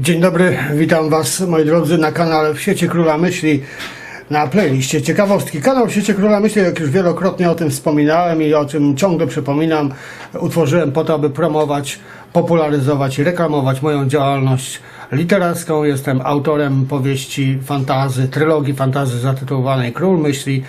Dzień dobry, witam Was moi drodzy na kanale w Świecie Króla Myśli na playliście ciekawostki. Kanał w Świecie Króla Myśli, jak już wielokrotnie o tym wspominałem i o czym ciągle przypominam, utworzyłem po to, aby promować, popularyzować i reklamować moją działalność literacką. Jestem autorem powieści fantazy, trylogii fantazy zatytułowanej Król Myśli,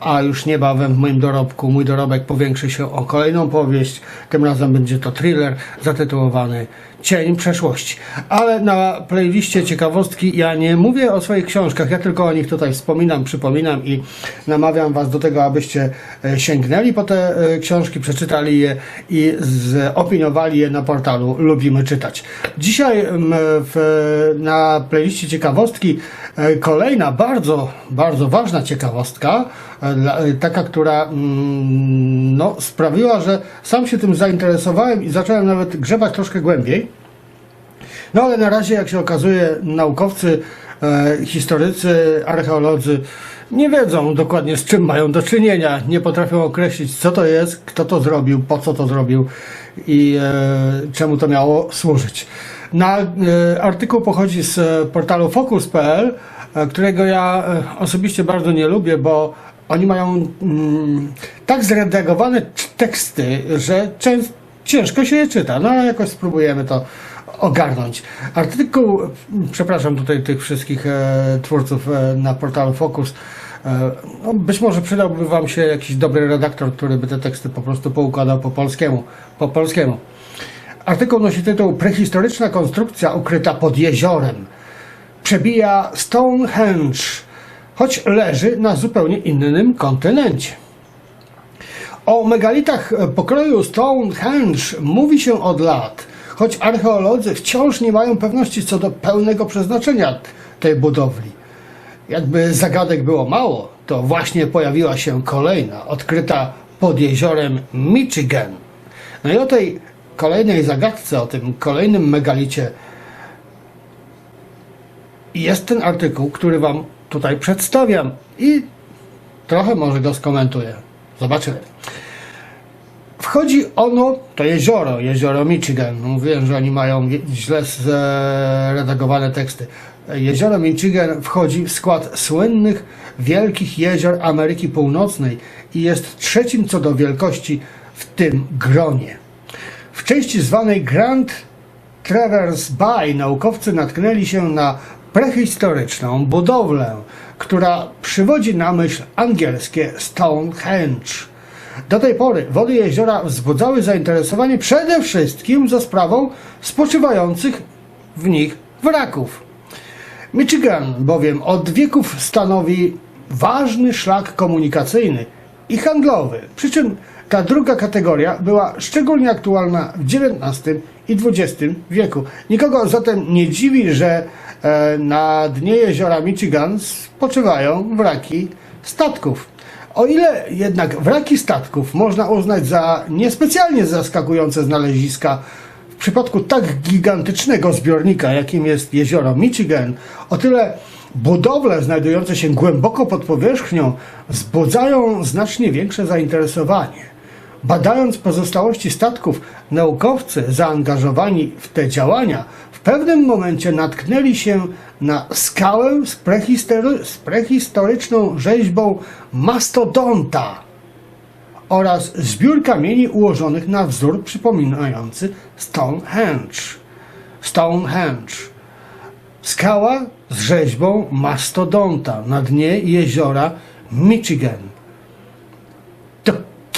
a już niebawem w moim dorobku, mój dorobek powiększy się o kolejną powieść. Tym razem będzie to thriller zatytułowany Cień przeszłości. Ale na playliście ciekawostki ja nie mówię o swoich książkach, ja tylko o nich tutaj wspominam, przypominam i namawiam Was do tego, abyście e, sięgnęli po te e, książki, przeczytali je i zopiniowali je na portalu Lubimy Czytać. Dzisiaj w, na playliście ciekawostki e, kolejna bardzo, bardzo ważna ciekawostka, taka, która mm, no, sprawiła, że sam się tym zainteresowałem i zacząłem nawet grzebać troszkę głębiej. No ale na razie, jak się okazuje, naukowcy, e, historycy, archeolodzy nie wiedzą dokładnie z czym mają do czynienia, nie potrafią określić co to jest, kto to zrobił, po co to zrobił i e, czemu to miało służyć. Na, e, artykuł pochodzi z e, portalu focus.pl, e, którego ja e, osobiście bardzo nie lubię, bo oni mają mm, tak zredagowane teksty, że często ciężko się je czyta, no ale jakoś spróbujemy to ogarnąć. Artykuł, przepraszam tutaj tych wszystkich e, twórców e, na portalu Focus, e, no, być może przydałby Wam się jakiś dobry redaktor, który by te teksty po prostu poukładał po polskiemu. Po polskiemu. Artykuł nosi tytuł Prehistoryczna konstrukcja ukryta pod jeziorem. Przebija Stonehenge, choć leży na zupełnie innym kontynencie. O megalitach pokroju Stonehenge mówi się od lat, choć archeolodzy wciąż nie mają pewności co do pełnego przeznaczenia tej budowli. Jakby zagadek było mało, to właśnie pojawiła się kolejna, odkryta pod jeziorem Michigan. No i o tej kolejnej zagadce, o tym kolejnym megalicie jest ten artykuł, który Wam tutaj przedstawiam i trochę może go skomentuję. Zobaczymy. Wchodzi ono, to jezioro, jezioro Michigan. Mówiłem, że oni mają źle zredagowane teksty. Jezioro Michigan wchodzi w skład słynnych wielkich jezior Ameryki Północnej i jest trzecim co do wielkości w tym gronie. W części zwanej Grand Traverse Bay naukowcy natknęli się na prehistoryczną budowlę, która przywodzi na myśl angielskie Stonehenge. Do tej pory wody jeziora wzbudzały zainteresowanie przede wszystkim za sprawą spoczywających w nich wraków. Michigan bowiem od wieków stanowi ważny szlak komunikacyjny i handlowy, przy czym ta druga kategoria była szczególnie aktualna w XIX i XX wieku. Nikogo zatem nie dziwi, że e, na dnie jeziora Michigan spoczywają wraki statków. O ile jednak wraki statków można uznać za niespecjalnie zaskakujące znaleziska w przypadku tak gigantycznego zbiornika, jakim jest jezioro Michigan, o tyle budowle znajdujące się głęboko pod powierzchnią wzbudzają znacznie większe zainteresowanie. Badając pozostałości statków, naukowcy zaangażowani w te działania w pewnym momencie natknęli się na skałę z, prehistory- z prehistoryczną rzeźbą mastodonta oraz zbiór kamieni ułożonych na wzór przypominający Stonehenge. Stonehenge. Skała z rzeźbą mastodonta na dnie jeziora Michigan.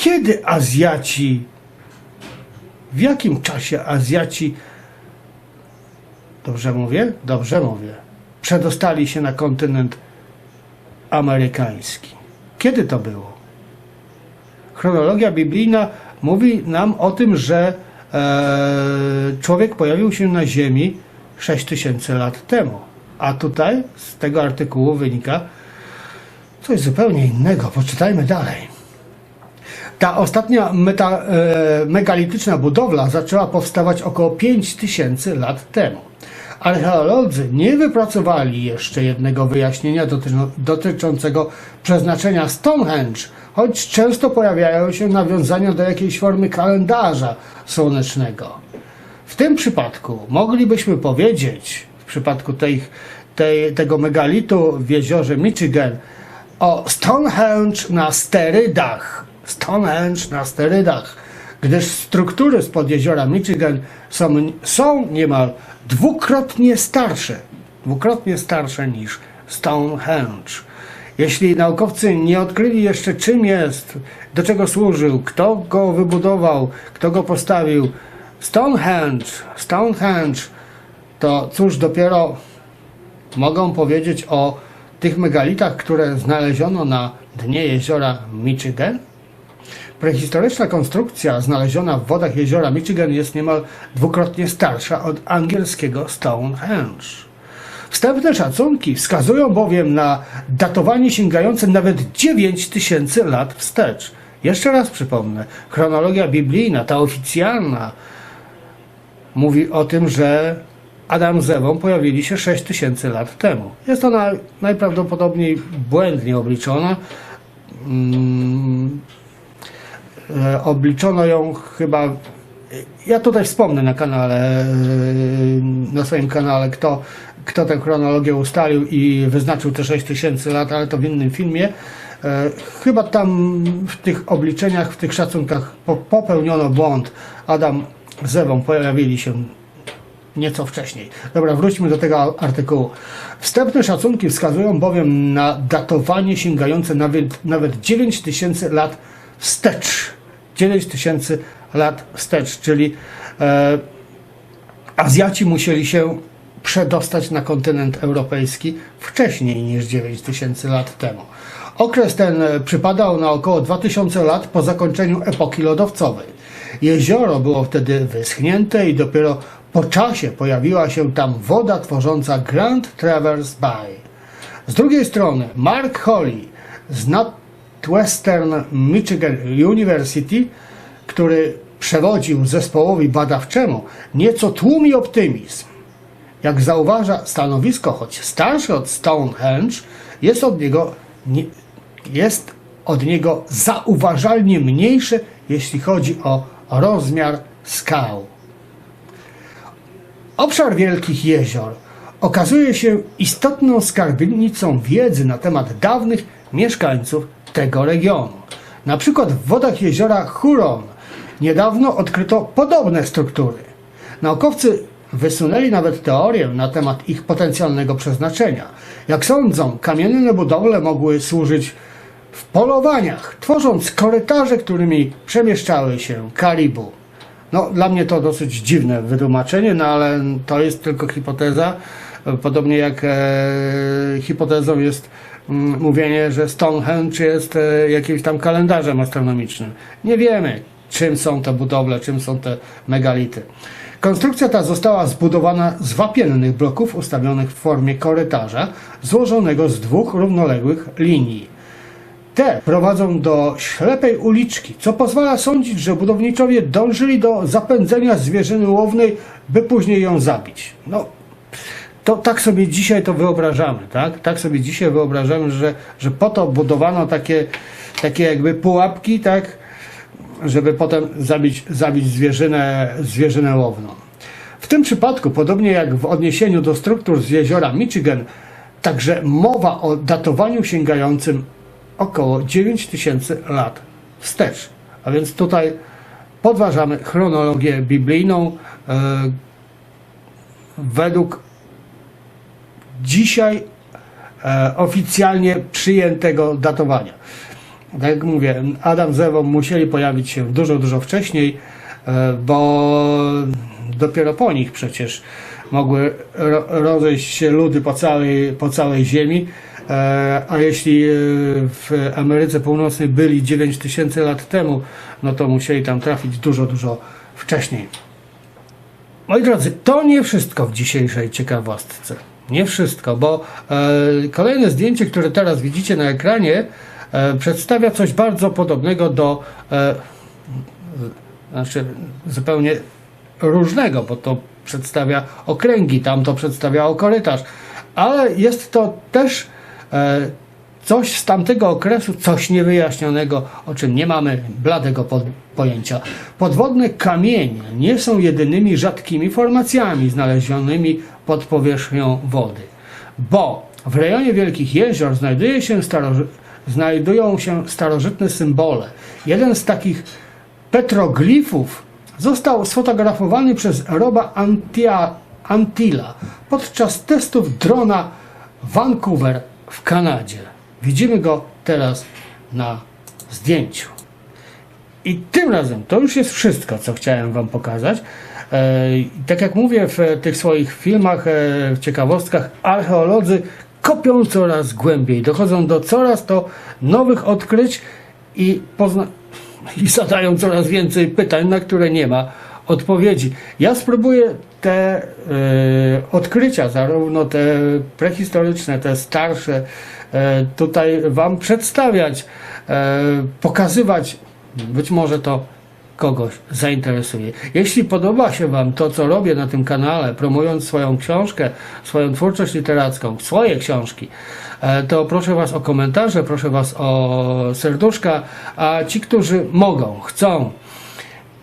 Kiedy Azjaci, w jakim czasie Azjaci, dobrze mówię? Dobrze mówię, przedostali się na kontynent amerykański? Kiedy to było? chronologia biblijna mówi nam o tym, że e, człowiek pojawił się na Ziemi 6000 lat temu. A tutaj z tego artykułu wynika coś zupełnie innego. Poczytajmy dalej. Ta ostatnia meta, e, megalityczna budowla zaczęła powstawać około 5000 lat temu. Archeolodzy nie wypracowali jeszcze jednego wyjaśnienia dotyczącego przeznaczenia Stonehenge, choć często pojawiają się nawiązania do jakiejś formy kalendarza słonecznego. W tym przypadku moglibyśmy powiedzieć, przypadku tej, tej, tego megalitu w jeziorze Michigan o Stonehenge na sterydach. Stonehenge na sterydach, gdyż struktury spod jeziora Michigan są, są niemal dwukrotnie starsze, dwukrotnie starsze niż Stonehenge. Jeśli naukowcy nie odkryli jeszcze czym jest, do czego służył, kto go wybudował, kto go postawił, Stonehenge, Stonehenge, to cóż dopiero mogą powiedzieć o tych megalitach, które znaleziono na dnie jeziora Michigan? Prehistoryczna konstrukcja znaleziona w wodach jeziora Michigan jest niemal dwukrotnie starsza od angielskiego Stonehenge. Wstępne szacunki wskazują bowiem na datowanie sięgające nawet 9000 lat wstecz. Jeszcze raz przypomnę, chronologia biblijna, ta oficjalna, mówi o tym, że Adam z Ewą pojawili się 6000 lat temu. Jest ona najprawdopodobniej błędnie obliczona. Mm, e, obliczono ją chyba. Ja tutaj wspomnę na kanale, e, na swoim kanale, kto, kto tę chronologię ustalił i wyznaczył te 6000 lat, ale to w innym filmie. E, Chyba tam w tych obliczeniach, w tych szacunkach po- popełniono błąd. Adam z Ewą pojawili się nieco wcześniej. Dobra, wróćmy do tego artykułu. Wstępne szacunki wskazują bowiem na datowanie sięgające nawet, nawet 9000 lat wstecz. 9000 lat wstecz, czyli e, Azjaci musieli się przedostać na kontynent europejski wcześniej niż 9000 lat temu. Okres ten przypadał na około 2000 lat po zakończeniu epoki lodowcowej. Jezioro było wtedy wyschnięte i dopiero po czasie pojawiła się tam woda tworząca Grand Traverse Bay. Z drugiej strony Mark Holly z Northwestern Michigan University, który przewodził zespołowi badawczemu, nieco tłumi optymizm. Jak zauważa, stanowisko, choć starsze od Stonehenge, jest od niego, nie, jest od niego zauważalnie mniejsze, jeśli chodzi o rozmiar skał. Obszar Wielkich Jezior okazuje się istotną skarbnicą wiedzy na temat dawnych mieszkańców tego regionu. Na przykład w wodach jeziora Huron niedawno odkryto podobne struktury. Naukowcy wysunęli nawet teorię na temat ich potencjalnego przeznaczenia. Jak sądzą, kamienne budowle mogły służyć w polowaniach, tworząc korytarze, którymi przemieszczały się karibu. No, dla mnie to dosyć dziwne wytłumaczenie, no ale to jest tylko hipoteza. Podobnie jak e, hipotezą jest mm, mówienie, że Stonehenge jest e, jakimś tam kalendarzem astronomicznym. Nie wiemy, czym są te budowle, czym są te megality. Konstrukcja ta została zbudowana z wapiennych bloków ustawionych w formie korytarza, złożonego z dwóch równoległych linii. Te prowadzą do ślepej uliczki, co pozwala sądzić, że budowniczowie dążyli do zapędzenia zwierzyny łownej, by później ją zabić. No, to tak sobie dzisiaj to wyobrażamy, tak? Tak sobie dzisiaj wyobrażamy, że, że po to budowano takie, takie jakby pułapki, tak? Żeby potem zabić, zabić zwierzynę, zwierzynę łowną. W tym przypadku, podobnie jak w odniesieniu do struktur z jeziora Michigan, także mowa o datowaniu sięgającym około 9000 lat wstecz. A więc tutaj podważamy chronologię biblijną e, według dzisiaj e, oficjalnie przyjętego datowania. Tak jak mówię, Adam z Ewą musieli pojawić się dużo, dużo wcześniej, e, bo dopiero po nich przecież mogły ro, rozejść się ludy po całej, po całej ziemi. E, A jeśli e, w Ameryce Północnej byli 9000 lat temu, no to musieli tam trafić dużo, dużo wcześniej. Moi drodzy, to nie wszystko w dzisiejszej ciekawostce. Nie wszystko, bo e, kolejne zdjęcie, które teraz widzicie na ekranie, e, przedstawia coś bardzo podobnego do, e, znaczy zupełnie różnego, bo to przedstawia okręgi, tam to przedstawiało korytarz, ale jest to też coś z tamtego okresu, coś niewyjaśnionego, o czym nie mamy bladego pod, pojęcia. Podwodne kamienie nie są jedynymi rzadkimi formacjami znalezionymi pod powierzchnią wody, bo w rejonie Wielkich Jezior znajduje się znajdują się starożytne symbole. Jeden z takich petroglifów został sfotografowany przez Roba Antia, Antila podczas testów drona Vancouver w Kanadzie. Widzimy go teraz na zdjęciu. I tym razem to już jest wszystko, co chciałem Wam pokazać. E, tak jak mówię w tych swoich filmach, e, ciekawostkach, archeolodzy kopią coraz głębiej, dochodzą do coraz to nowych odkryć i, pozna- i zadają coraz więcej pytań, na które nie ma odpowiedzi. Ja spróbuję te e, odkrycia, zarówno te prehistoryczne, te starsze, tutaj Wam przedstawiać, e, pokazywać. Być może to kogoś zainteresuje. Jeśli podoba się Wam to, co robię na tym kanale, promując swoją książkę, swoją twórczość literacką, swoje książki, e, to proszę Was o komentarze, proszę Was o serduszka, a ci, którzy mogą, chcą,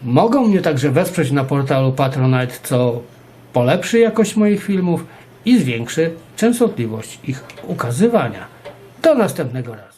mogą mnie także wesprzeć na portalu Patronite, co polepszy jakość moich filmów i zwiększy częstotliwość ich ukazywania. Do następnego razu.